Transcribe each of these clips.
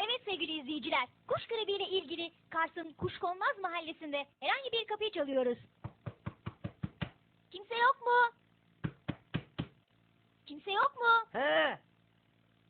Evet sevgili izleyiciler, kuş gribiyle ilgili Kars'ın Kuşkonmaz mahallesinde herhangi bir kapıyı çalıyoruz. Kimse yok mu? Kimse yok mu? He,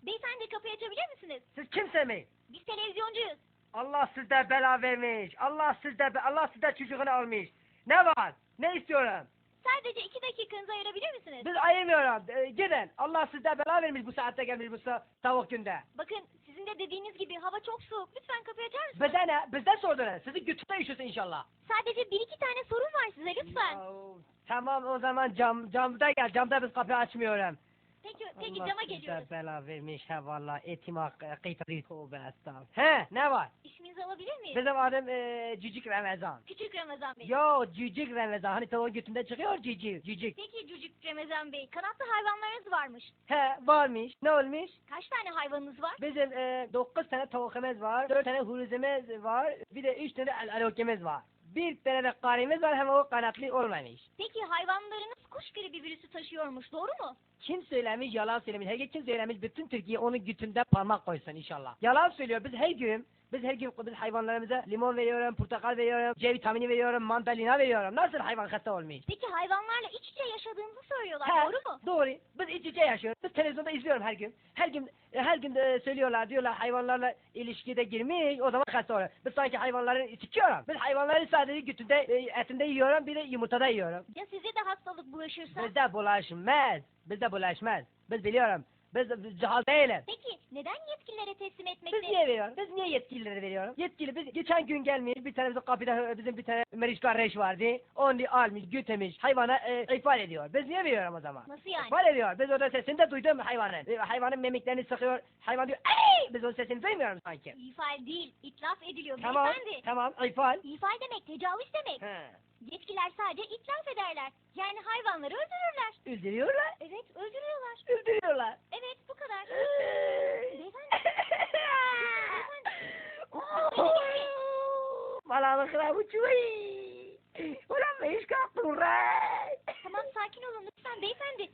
Beyefendi kapıyı açabilir misiniz? siz kimse mi? Biz televizyoncuyuz. Allah sizde bela vermiş. Allah sizde be- Allah sizde çocuğunu almış. Ne var? Ne istiyorum? Sadece iki dakikanızı ayırabilir misiniz? Biz ayırmıyorum. Ee, gidin. Allah sizde bela vermiş bu saatte gelmiş bu sa- tavuk günde. Bakın sizin de dediğiniz gibi hava çok soğuk. Lütfen kapıyı açar mısınız? Bize ne? Bizden sordunuz. Sizi götüne üşüsün inşallah. Sadece bir iki tane sorun var size lütfen. Yahu, Tamam o zaman cam camda gel. Camda biz kapıyı açmıyorum. Peki, peki Allah cama size geliyoruz. bela vermiş he valla. Etim hakkı. Kıytırı tövbe estağfurullah. He ne var? İsminizi alabilir miyiz? Bizim adım e, Cücük Ramazan. Küçük Ramazan Bey. Yo Cücük Ramazan. Hani tavuğun götünde çıkıyor Cücük. Cücük. Peki Cücük Ramazan Bey, kanatlı hayvanlarınız varmış. He varmış. Ne olmuş? Kaç tane hayvanınız var? Bizim e, 9 tane tavukımız var, 4 tane huruzumuz var, bir de 3 tane al alokimiz var. Bir tane de karimiz var hem o kanatlı olmamış. Peki hayvanlarınız kuş gribi virüsü taşıyormuş, doğru mu? Kim söylemiş yalan söylemiş. Her gün kim söylemiş bütün Türkiye onun gütünde parmak koysun inşallah. Yalan söylüyor. Biz her gün biz her gün biz hayvanlarımıza limon veriyorum, portakal veriyorum, C vitamini veriyorum, mandalina veriyorum. Nasıl hayvan hasta olmuş? Peki hayvanlarla iç içe yaşadığınızı söylüyorlar, He, doğru mu? Doğru. Biz iç içe yaşıyoruz. Biz televizyonda izliyorum her gün. Her gün her gün de söylüyorlar diyorlar hayvanlarla ilişkide girmiş o zaman hasta oluyor. Biz sanki hayvanları sikiyorum. Biz hayvanları sadece gütünde e, etinde yiyorum bir de yumurtada yiyorum. Ya size de hastalık bulaşırsa? Bizde bulaşmaz. Bizde bulaşmaz. Biz biliyorum. Biz, biz cahil değiliz. Peki neden yetkililere teslim Biz etmekte? niye veriyoruz? Biz niye yetkililere veriyoruz? Yetkili biz geçen gün gelmiş bir tane bizim kapıda bizim bir tane meriçkar reş vardı. Onu almış götürmüş hayvana e, ihbar ediyor. Biz niye veriyorum o zaman? Nasıl yani? İhbar ediyor. Biz orada sesini de duydum hayvanın. E, Hayvanın memiklerini sıkıyor. Hayvan diyor ey! Biz onun sesini duymuyoruz sanki. İfal değil, itlaf ediliyor Tamam. beyefendi. Tamam. İhbar. İfal demek, tecavüz demek. He. Yetkililer sadece itlaf ederler. Yani hayvanları öldürürler. Öldürüyorlar. Evet. Öldürüyorlar. Evet, bu kadar. Ey! Beyefendi. Malalıkla bu çuy. Ulan ne iş re? Tamam sakin olun lütfen beyefendi.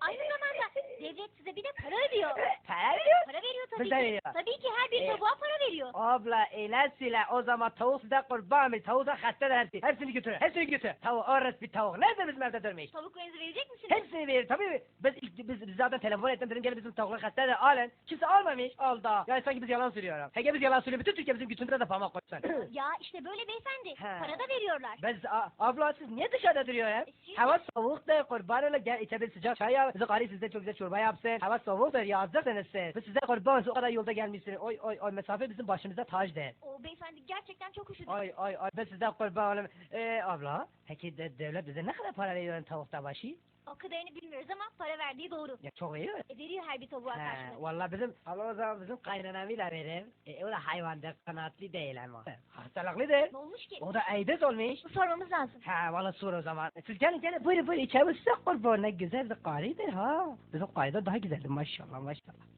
Aynı zamanda devlet size bir de para ödüyor. Para veriyor. Para veriyor tabii Bize ki. veriyor. Tabii ki her bir Ee, tavuğa para veriyor. Abla eylesiyle o zaman tavuk size kurban mı? Tavuk da hasta da hepsi. Hepsini götür. Hepsini götür. Tavuk orası bir tavuk. Nerede bizim evde durmuş? Tavuklarınızı verecek misiniz? Hepsini verir tabii. Biz, ilk- biz, biz zaten telefon ettim dedim gelin bizim tavukları hasta da alın. Kimse almamış. Al da. Yani sanki biz yalan söylüyorum. Hege biz yalan söylüyor. Bütün Türkiye bizim götünde de parmak koysun. Ya işte böyle beyefendi. He. Para da veriyorlar. Biz a- abla siz niye dışarıda duruyor ya? E, siz- Hava soğuk da kurban ola gel içeride sıcak çay yap. Bizi karı sizde çok güzel çorba yapsın. Hava soğuktur yazdıksınız siz. Biz size kurban o kadar yolda gelmişsiniz. Oy oy oy mesafe bizim başımıza tacdır. O beyefendi gerçekten çok üşüdü. Ay ay ay ben size kurban olayım. Ee, abla peki de, devlet bize ne kadar para veriyor tavukta başı? O kadarını bilmiyoruz ama para verdiği doğru. Ya çok iyi. E, veriyor her bir tavuğa He, karşılık. vallahi bizim Allah o zaman bizim kaynanamıyla verir. E, o da hayvandır, kanatlı değil ama. Hastalıklıdır. Ne olmuş ki? O da Aedes olmuş. Bu sormamız lazım. Ha valla sor o zaman. Siz gelin gelin buyurun buyurun içeri size kurban ne güzel bir karıdır ha. Bizim karıda daha güzeldir maşallah maşallah.